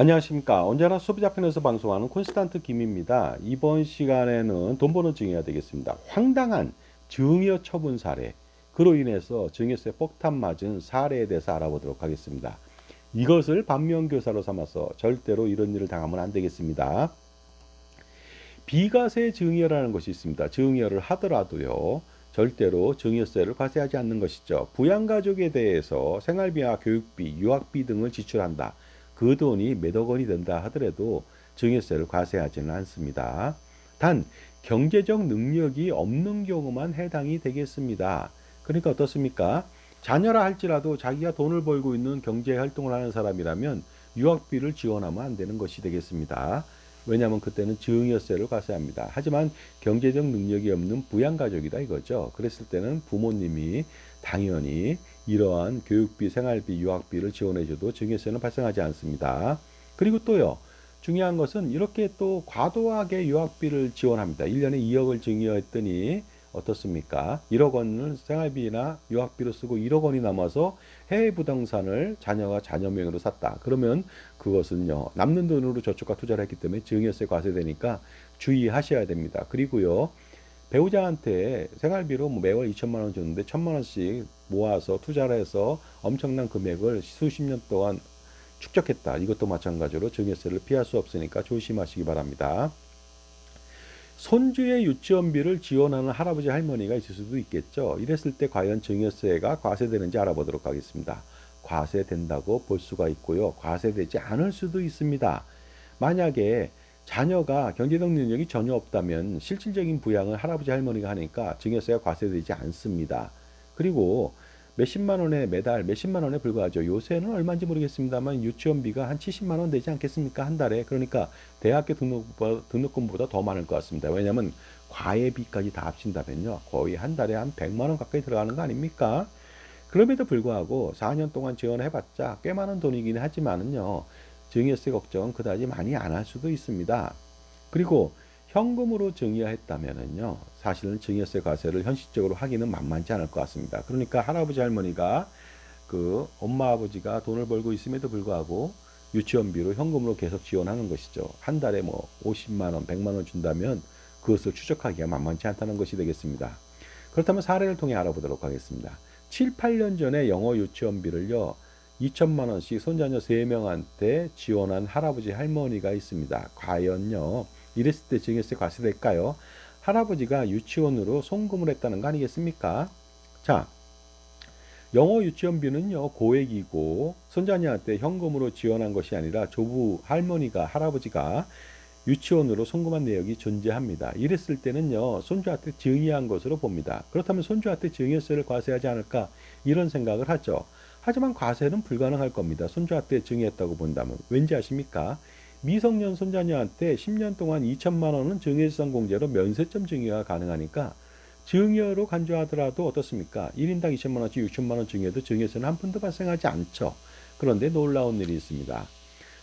안녕하십니까. 언제나 소비자 편에서 방송하는 콘스탄트 김입니다. 이번 시간에는 돈 버는 증여가 되겠습니다. 황당한 증여 처분 사례, 그로 인해서 증여세 폭탄 맞은 사례에 대해서 알아보도록 하겠습니다. 이것을 반면교사로 삼아서 절대로 이런 일을 당하면 안 되겠습니다. 비과세 증여라는 것이 있습니다. 증여를 하더라도요. 절대로 증여세를 과세하지 않는 것이죠. 부양가족에 대해서 생활비와 교육비, 유학비 등을 지출한다. 그 돈이 몇억 원이 된다 하더라도 증여세를 과세하지는 않습니다. 단 경제적 능력이 없는 경우만 해당이 되겠습니다. 그러니까 어떻습니까? 자녀라 할지라도 자기가 돈을 벌고 있는 경제 활동을 하는 사람이라면 유학비를 지원하면 안 되는 것이 되겠습니다. 왜냐하면 그때는 증여세를 과세합니다. 하지만 경제적 능력이 없는 부양가족이다 이거죠. 그랬을 때는 부모님이 당연히 이러한 교육비, 생활비, 유학비를 지원해줘도 증여세는 발생하지 않습니다. 그리고 또요. 중요한 것은 이렇게 또 과도하게 유학비를 지원합니다. 1년에 2억을 증여했더니 어떻습니까? 1억 원을 생활비나 유학비로 쓰고 1억 원이 남아서 해외 부동산을 자녀가 자녀 명의로 샀다. 그러면 그것은요. 남는 돈으로 저축과 투자를 했기 때문에 증여세 과세되니까 주의하셔야 됩니다. 그리고요. 배우자한테 생활비로 뭐 매월 2천만 원 줬는데 1천만 원씩 모아서 투자를 해서 엄청난 금액을 수십 년 동안 축적했다. 이것도 마찬가지로 증여세를 피할 수 없으니까 조심하시기 바랍니다. 손주의 유치원비를 지원하는 할아버지 할머니가 있을 수도 있겠죠. 이랬을 때 과연 증여세가 과세되는지 알아보도록 하겠습니다. 과세된다고 볼 수가 있고요. 과세되지 않을 수도 있습니다. 만약에 자녀가 경제적 능력이 전혀 없다면 실질적인 부양을 할아버지 할머니가 하니까 증여세가 과세되지 않습니다. 그리고 몇십만 원에 매달 몇십만 원에 불과하죠. 요새는 얼마인지 모르겠습니다만 유치원비가 한 70만 원 되지 않겠습니까? 한 달에. 그러니까 대학교 등록보다, 등록금보다 더 많을 것 같습니다. 왜냐하면 과외비까지 다 합친다면요. 거의 한 달에 한 100만 원 가까이 들어가는 거 아닙니까? 그럼에도 불구하고 4년 동안 지원해봤자 꽤 많은 돈이긴 하지만은요. 증여세 걱정은 그다지 많이 안 할 수도 있습니다. 그리고 현금으로 증여했다면은요, 사실은 증여세 과세를 현실적으로 하기는 만만치 않을 것 같습니다. 그러니까 할아버지 할머니가 그 엄마 아버지가 돈을 벌고 있음에도 불구하고 유치원비로 현금으로 계속 지원하는 것이죠. 한 달에 뭐 50만 원, 100만 원 준다면 그것을 추적하기가 만만치 않다는 것이 되겠습니다. 그렇다면 사례를 통해 알아보도록 하겠습니다. 7, 8년 전에 영어 유치원비를요. 2천만 원씩 손자녀 3명한테 지원한 할아버지 할머니가 있습니다. 과연요. 이랬을 때 증여세 과세될까요? 할아버지가 유치원으로 송금을 했다는 거 아니겠습니까? 자, 영어 유치원비는요 고액이고 손자녀한테 현금으로 지원한 것이 아니라 조부 할머니가 할아버지가 유치원으로 송금한 내역이 존재합니다. 이랬을 때는요 손주한테 증여한 것으로 봅니다. 그렇다면 손주한테 증여세를 과세하지 않을까 이런 생각을 하죠. 하지만 과세는 불가능할 겁니다. 손주한테 증여했다고 본다면 왠지 아십니까? 미성년 손자녀한테 10년 동안 2천만 원은 증여유산 공제로 면세점 증여가 가능하니까 증여로 간주하더라도 어떻습니까? 1인당 2천만 원씩 6천만 원 증여도 증여세는 한 푼도 발생하지 않죠. 그런데 놀라운 일이 있습니다.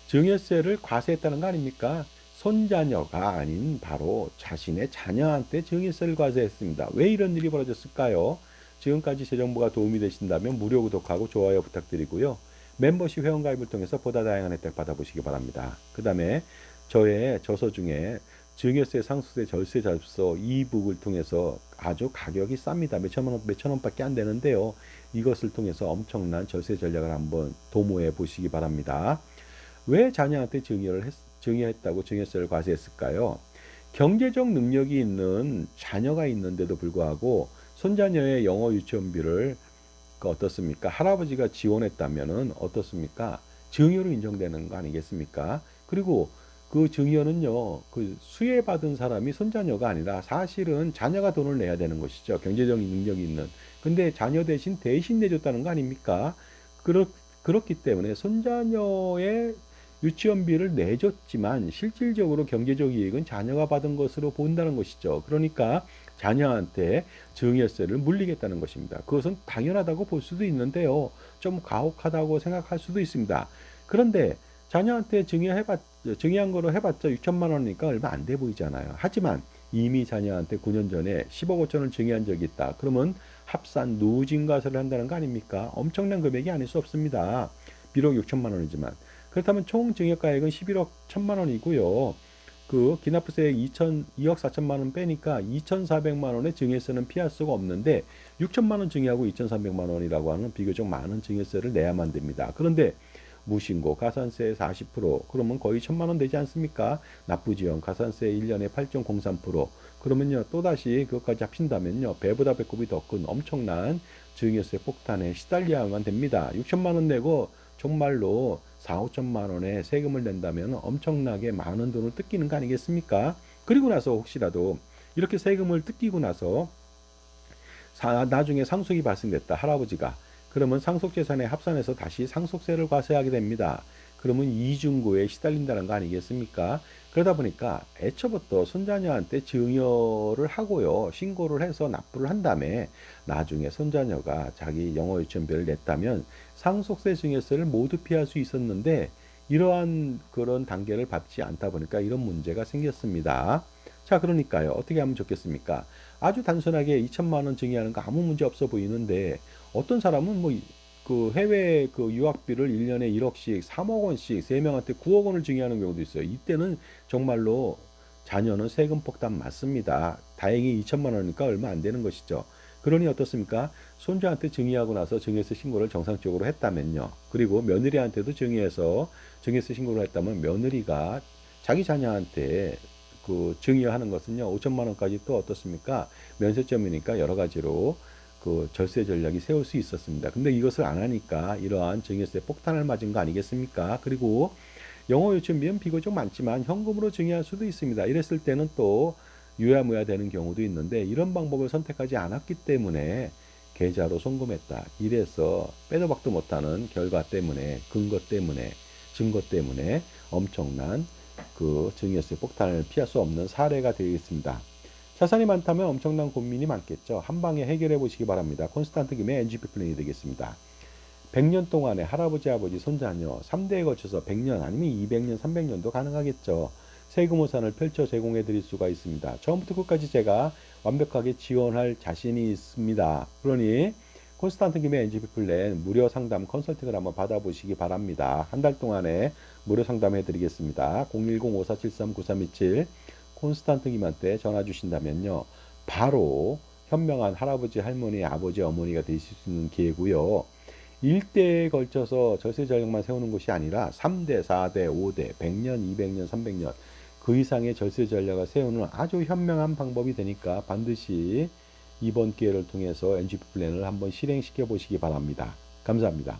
증여세를 과세했다는 거 아닙니까? 손자녀가 아닌 바로 자신의 자녀한테 증여세를 과세했습니다. 왜 이런 일이 벌어졌을까요? 지금까지 제 정보가 도움이 되신다면 무료 구독하고 좋아요 부탁드리고요. 멤버십 회원가입을 통해서 보다 다양한 혜택 받아보시기 바랍니다. 그 다음에 저의 저서 중에 증여세, 상수세, 절세 접서 이북을 통해서 아주 가격이 쌉니다. 몇천만 원, 몇천 원밖에 안 되는데요. 이것을 통해서 엄청난 절세 전략을 한번 도모해 보시기 바랍니다. 왜 자녀한테 증여를 했, 증여했다고 증여세를 과세했을까요? 경제적 능력이 있는 자녀가 있는데도 불구하고 손자녀의 영어 유치원비를 그 어떻습니까? 할아버지가 지원했다면은 어떻습니까? 증여로 인정되는 거 아니겠습니까? 그리고 그 증여는요, 그 수혜받은 사람이 손자녀가 아니라 사실은 자녀가 돈을 내야 되는 것이죠. 경제적인 능력이 있는. 근데 자녀 대신 대신 내줬다는 거 아닙니까? 그렇, 그렇기 때문에 손자녀의 유치원비를 내줬지만 실질적으로 경제적 이익은 자녀가 받은 것으로 본다는 것이죠. 그러니까 자녀한테 증여세를 물리겠다는 것입니다. 그것은 당연하다고 볼 수도 있는데요. 좀 가혹하다고 생각할 수도 있습니다. 그런데 자녀한테 증여해봤, 증여한 거로 해봤자 6천만 원이니까 얼마 안 돼 보이잖아요. 하지만 이미 자녀한테 9년 전에 10억 5천을 증여한 적이 있다. 그러면 합산 누진과세를 한다는 거 아닙니까? 엄청난 금액이 아닐 수 없습니다. 비록 6천만 원이지만 그렇다면 총 증여가액은 11억 1천만 원이고요. 그 기납부세 2천 2억 4천만 원 빼니까 2,400만 원의 증여세는 피할 수가 없는데 6천만 원 증여하고 2,300만 원이라고 하는 비교적 많은 증여세를 내야만 됩니다. 그런데 무신고 가산세 40% 그러면 거의 천만 원 되지 않습니까? 납부지원 가산세 1년에 8.03% 그러면요 또다시 그것까지 합친다면요 배보다 배꼽이 더 큰 엄청난 증여세 폭탄에 시달려야만 됩니다. 6천만 원 내고 정말로 4, 5천만 원의 세금을 낸다면 엄청나게 많은 돈을 뜯기는 거 아니겠습니까? 그리고 나서 혹시라도 이렇게 세금을 뜯기고 나서 사- 나중에 상속이 발생됐다 할아버지가 그러면 상속재산에 합산해서 다시 상속세를 과세하게 됩니다. 그러면 이중고에 시달린다는 거 아니겠습니까? 그러다 보니까 애초부터 손자녀한테 증여를 하고요. 신고를 해서 납부를 한 다음에 나중에 손자녀가 자기 영어 유치원비를 냈다면 상속세 증여세를 모두 피할 수 있었는데 이러한 그런 단계를 밟지 않다 보니까 이런 문제가 생겼습니다. 자, 그러니까요. 어떻게 하면 좋겠습니까? 아주 단순하게 2천만 원 증여하는 거 아무 문제 없어 보이는데 어떤 사람은 뭐 그 해외 그 유학비를 1년에 1억씩 3억 원씩 세 명한테 9억 원을 증여하는 경우도 있어요. 이때는 정말로 자녀는 세금 폭탄 맞습니다. 다행히 2천만 원이니까 얼마 안 되는 것이죠. 그러니 어떻습니까? 손자한테 증여하고 나서 증여세 신고를 정상적으로 했다면요. 그리고 며느리한테도 증여해서 증여세 신고를 했다면 며느리가 자기 자녀한테 그 증여하는 것은요. 5천만 원까지 또 어떻습니까? 면세점이니까 여러 가지로 그 절세 전략이 세울 수 있었습니다. 근데 이것을 안 하니까 이러한 증여세 폭탄을 맞은 거 아니겠습니까? 그리고 영어 유치원비는 비교적 많지만 현금으로 증여할 수도 있습니다. 이랬을 때는 또 유야무야 되는 경우도 있는데 이런 방법을 선택하지 않았기 때문에 계좌로 송금했다. 이래서 빼도 박도 못하는 결과 때문에 근거 때문에 증거 때문에 엄청난 그 증여세 폭탄을 피할 수 없는 사례가 되겠습니다. 자산이 많다면 엄청난 고민이 많겠죠. 한 방에 해결해 보시기 바랍니다. 콘스탄트 김의 NGP 플랜이 되겠습니다. 100년 동안에 할아버지, 아버지, 손자녀 3대에 걸쳐서 100년 아니면 200년, 300년도 가능하겠죠. 세금 호산을 펼쳐 제공해 드릴 수가 있습니다. 처음부터 끝까지 제가 완벽하게 지원할 자신이 있습니다. 그러니 콘스탄트 김의 NGP 플랜 무료 상담 컨설팅을 한번 받아보시기 바랍니다. 한 달 동안에 무료 상담해 드리겠습니다. 010-5473-9327 콘스탄트 김한테 전화 주신다면요. 바로 현명한 할아버지, 할머니, 아버지, 어머니가 되실 수 있는 기회고요. 1대에 걸쳐서 절세 전략만 세우는 것이 아니라 3대, 4대, 5대, 100년, 200년, 300년 그 이상의 절세 전략을 세우는 아주 현명한 방법이 되니까 반드시 이번 기회를 통해서 NGP 플랜을 한번 실행시켜 보시기 바랍니다. 감사합니다.